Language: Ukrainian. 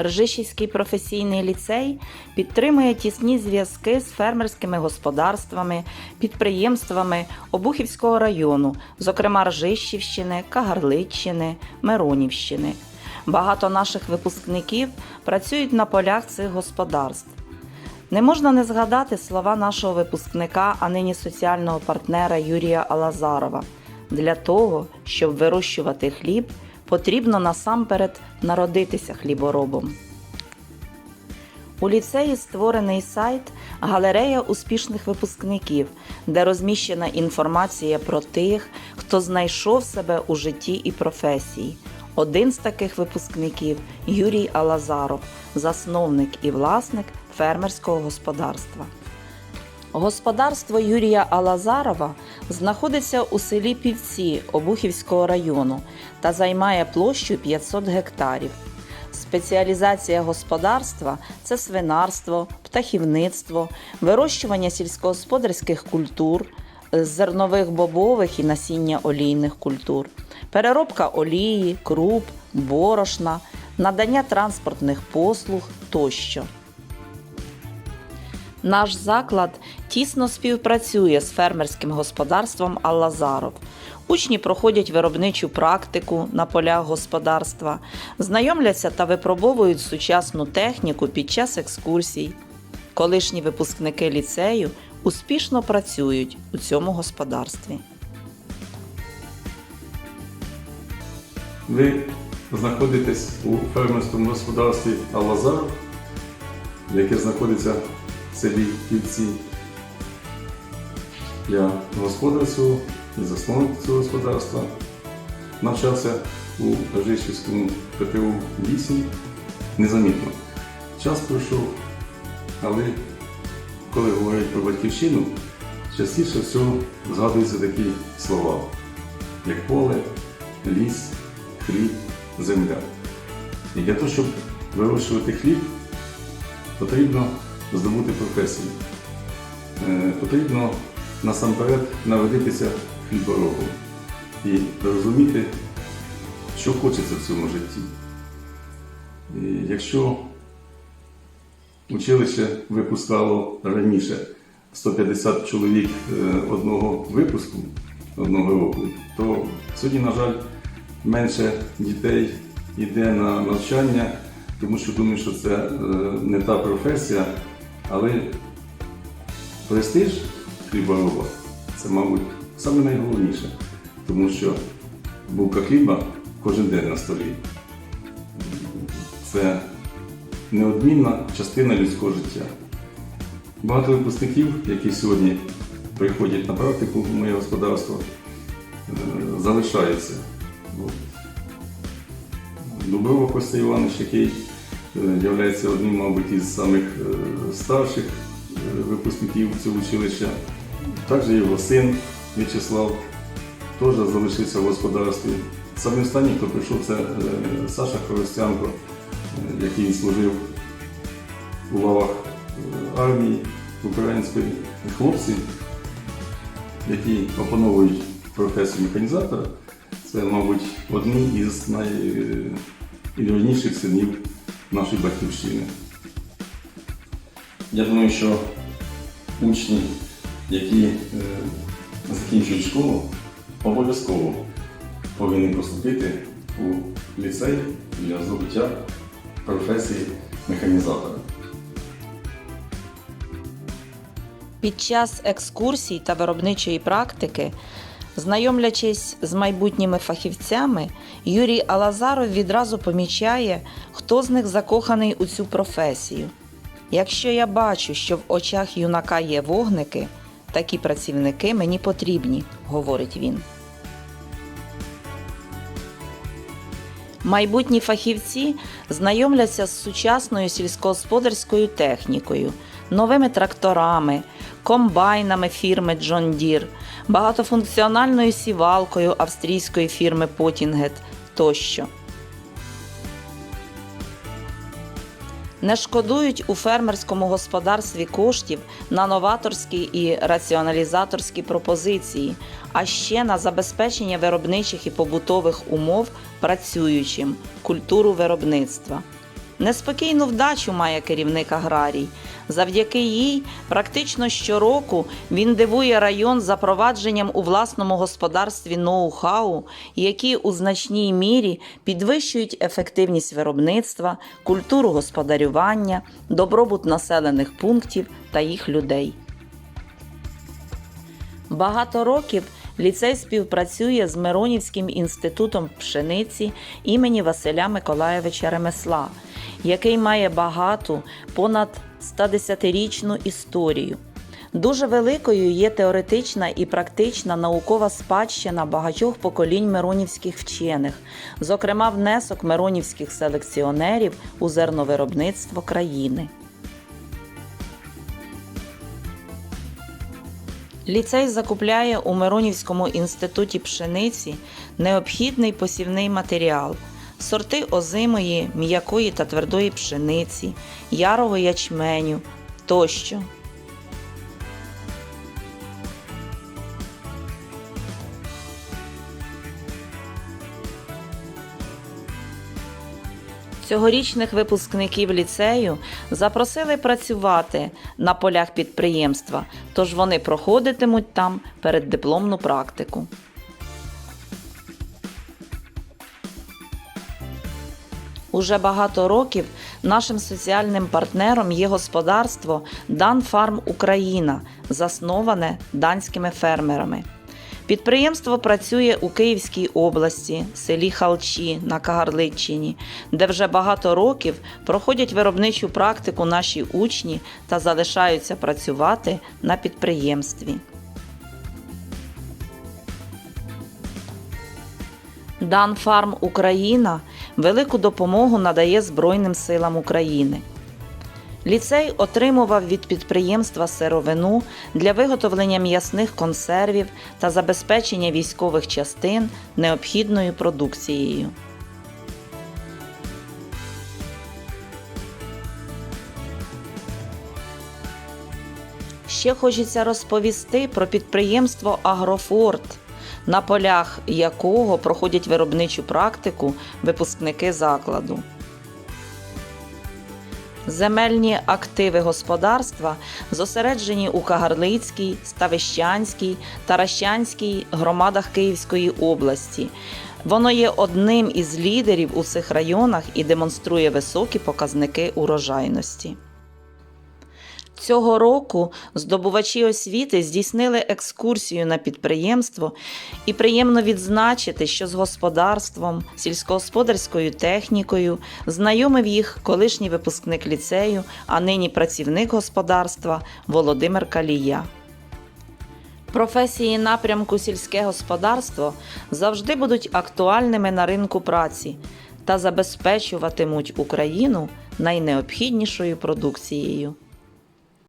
Ржищівський професійний ліцей підтримує тісні зв'язки з фермерськими господарствами, підприємствами Обухівського району, зокрема Ржищівщини, Кагарличчини, Миронівщини. Багато наших випускників працюють на полях цих господарств. Не можна не згадати слова нашого випускника, а нині соціального партнера Юрія Алазарова. Для того, щоб вирощувати хліб, потрібно насамперед народитися хліборобом. У ліцеї створений сайт Галерея успішних випускників, де розміщена інформація про тих, хто знайшов себе у житті і професії. Один з таких випускників Юрій Алазаров, засновник і власник фермерського господарства. Господарство Юрія Алазарова знаходиться у селі Півці Обухівського району та займає площу 500 гектарів. Спеціалізація господарства це свинарство, птахівництво, вирощування сільськогосподарських культур, зернових бобових і насіння олійних культур, переробка олії, круп, борошна, надання транспортних послуг тощо. Наш заклад тісно співпрацює з фермерським господарством Аллазаров. Учні проходять виробничу практику на полях господарства, знайомляться та випробовують сучасну техніку під час екскурсій. Колишні випускники ліцею успішно працюють у цьому господарстві. Ви знаходитесь у фермерському господарстві Алазар, яке знаходиться в селі Кільці. Я господар цього і засновник цього господарства. Навчався у Рожищівському ПТУ 8 незамітно. Час пройшов, але коли говорять про батьківщину, частіше всього згадуються такі слова, як поле, ліс, хліб, земля. І для того, щоб вирощувати хліб, потрібно здобути професію. Е, Потрібно насамперед народитися хліборобом і розуміти, що хочеться в цьому житті. І якщо училище випускало раніше 150 чоловік е, одного випуску одного року, то сьогодні, на жаль, менше дітей йде на навчання, тому що думаю, що це е, не та професія, але престиж хлібороба це, мабуть, саме найголовніше, тому що булка хліба кожен день на столі. Це неодмінна частина людського життя. Багато випускників, які сьогодні приходять на практику в моє господарство, е, залишаються. Дуброва Костя Іванович, який є одним, мабуть, із самих е, старших е, випускників цього училища. Також його син В'ячеслав теж залишився в господарстві. Саме останній, хто прийшов, це е, Саша Хоростянко, е, який служив у лавах е, армії української. Хлопці, які опановують професію механізатора, це, мабуть, одні із найвірніших синів нашої батьківщини. Я думаю, що учні, які е, закінчують школу, обов'язково повинні поступити у ліцей для здобуття професії механізатора. Під час екскурсій та виробничої практики, знайомлячись з майбутніми фахівцями, Юрій Алазаров відразу помічає, хто з них закоханий у цю професію. Якщо я бачу, що в очах юнака є вогники, такі працівники мені потрібні, говорить він. Майбутні фахівці знайомляться з сучасною сільськогосподарською технікою, новими тракторами, комбайнами фірми John Deere, багатофункціональною сівалкою австрійської фірми Потінгет тощо. Не шкодують у фермерському господарстві коштів на новаторські і раціоналізаторські пропозиції, а ще на забезпечення виробничих і побутових умов працюючим, культуру виробництва. Неспокійну вдачу має керівник аграрій. Завдяки їй практично щороку він дивує район запровадженням у власному господарстві ноу-хау, які у значній мірі підвищують ефективність виробництва, культуру господарювання, добробут населених пунктів та їх людей. Багато років ліцей співпрацює з Миронівським інститутом пшениці імені Василя Миколаєвича Ремесла, який має багату, понад 110-річну історію. Дуже великою є теоретична і практична наукова спадщина багатьох поколінь миронівських вчених, зокрема внесок миронівських селекціонерів у зерновиробництво країни. Ліцей закупляє у Миронівському інституті пшениці необхідний посівний матеріал, сорти озимої, м'якої та твердої пшениці, ярого ячменю тощо. Цьогорічних випускників ліцею запросили працювати на полях підприємства, тож вони проходитимуть там переддипломну практику. Уже багато років нашим соціальним партнером є господарство Данфарм Україна, засноване данськими фермерами. Підприємство працює у Київській області, селі Халчі на Кагарличчині, де вже багато років проходять виробничу практику наші учні та залишаються працювати на підприємстві. Данфарм Україна велику допомогу надає Збройним силам України. Ліцей отримував від підприємства сировину для виготовлення м'ясних консервів та забезпечення військових частин необхідною продукцією. Ще хочеться розповісти про підприємство Агрофорт, на полях якого проходять виробничу практику випускники закладу. Земельні активи господарства зосереджені у Кагарлицькій, Ставищанській, Таращанській громадах Київської області. Воно є одним із лідерів у цих районах і демонструє високі показники урожайності. Цього року здобувачі освіти здійснили екскурсію на підприємство і приємно відзначити, що з господарством, сільськогосподарською технікою знайомив їх колишній випускник ліцею, а нині працівник господарства Володимир Калія. Професії напрямку сільське господарство завжди будуть актуальними на ринку праці та забезпечуватимуть Україну найнеобхіднішою продукцією.